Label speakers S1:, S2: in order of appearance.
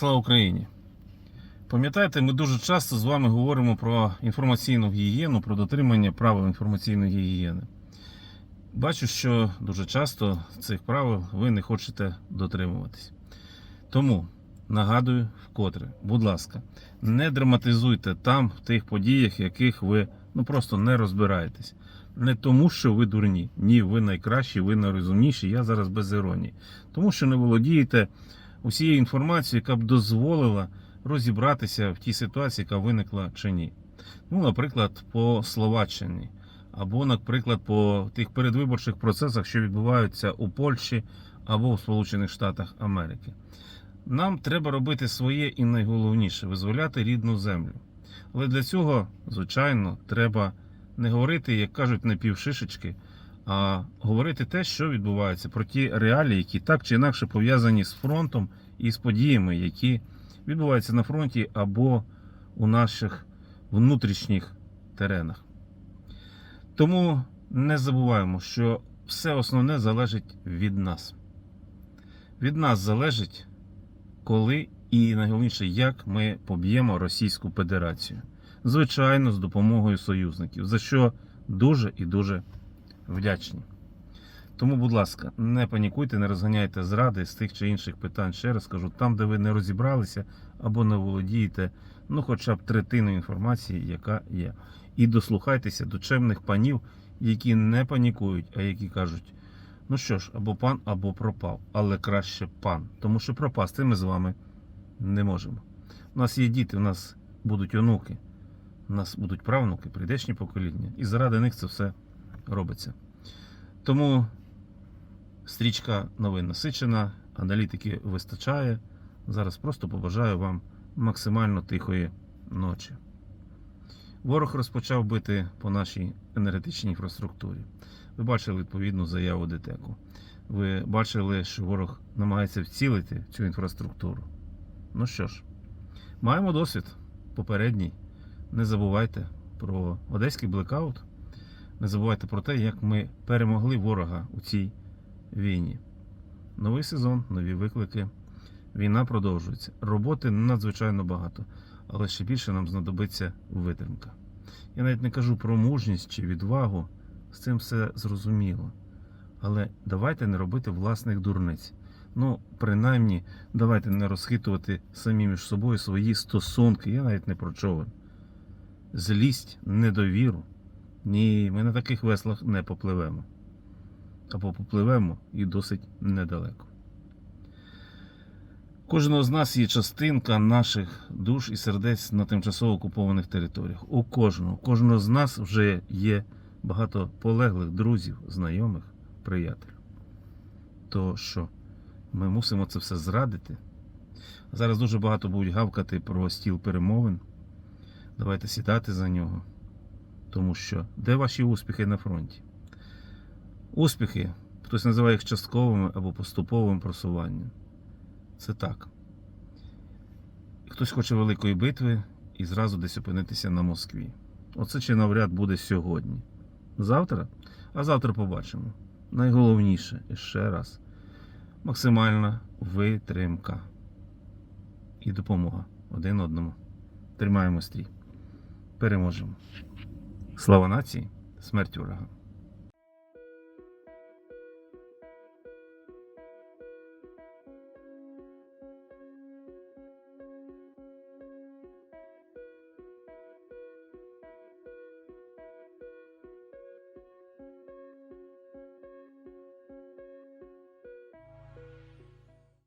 S1: Слава Україні! Пам'ятаєте, ми дуже часто з вами говоримо про інформаційну гігієну, про дотримання правил інформаційної гігієни. Бачу, що дуже часто цих правил ви не хочете дотримуватись. Тому нагадую вкотре, будь ласка, не драматизуйте там в тих подіях, яких ви ну просто не розбираєтесь. Не тому, що ви дурні. Ні, ви найкращі, ви найрозумніші. Я зараз без іронії. Тому що не володієте усією інформацією, яка б дозволила розібратися в тій ситуації, яка виникла чи ні. Ну, наприклад, по Словаччині, або, наприклад, по тих передвиборчих процесах, що відбуваються у Польщі або в Сполучених Штатах Америки. Нам треба робити своє і найголовніше визволяти рідну землю. Але для цього, звичайно, треба не говорити, як кажуть, не півшишечки, а говорити те, що відбувається, про ті реалії, які так чи інакше пов'язані з фронтом і з подіями, які відбуваються на фронті або у наших внутрішніх теренах. Тому не забуваємо, що все основне залежить від нас. Від нас залежить, коли і найголовніше, як ми поб'ємо Російську Федерацію. Звичайно, з допомогою союзників, за що дуже і дуже вдячні. Тому, будь ласка, не панікуйте, не розганяйте зради з тих чи інших питань. Ще раз кажу, там, де ви не розібралися або не володієте, ну хоча б третиною інформації, яка є. І дослухайтеся до чемних панів, які не панікують, а які кажуть: ну що ж, або пан, або пропав, але краще пан. Тому що пропасти ми з вами не можемо. У нас є діти, у нас будуть онуки, у нас будуть правнуки, прийдешні покоління, і заради них це все робиться. Тому стрічка новин насичена, аналітики вистачає. Зараз просто побажаю вам максимально тихої ночі. Ворог розпочав бити по нашій енергетичній інфраструктурі. Ви бачили відповідну заяву ДТЕКу. Ви бачили, що ворог намагається вцілити цю інфраструктуру. Ну що ж, маємо досвід попередній. Не забувайте про одеський блекаут. Не забувайте про те, як ми перемогли ворога у цій війні. Новий сезон, нові виклики. Війна продовжується. Роботи надзвичайно багато, але ще більше нам знадобиться витримка. Я навіть не кажу про мужність чи відвагу, з цим все зрозуміло. Але давайте не робити власних дурниць. Ну, принаймні, давайте не розхитувати самі між собою свої стосунки. Я навіть не про човен. Злість, недовіру. Ні, ми на таких веслах не попливемо. Або попливемо і досить недалеко. Кожного з нас є частинка наших душ і сердець на тимчасово окупованих територіях. У кожного. Кожного з нас вже є багато полеглих друзів, знайомих, приятелів. То що, ми мусимо це все зрадити? Зараз дуже багато будуть гавкати про стіл перемовин. Давайте сідати за нього. Тому що де ваші успіхи на фронті? Успіхи, хтось називає їх частковими або поступовим просуванням. Це так. Хтось хоче великої битви і зразу десь опинитися на Москві. Оце чи навряд буде сьогодні. Завтра? А завтра побачимо. Найголовніше і ще раз максимальна витримка і допомога один одному. Тримаємо стрій. Переможемо. Слава нації, смерть ворога.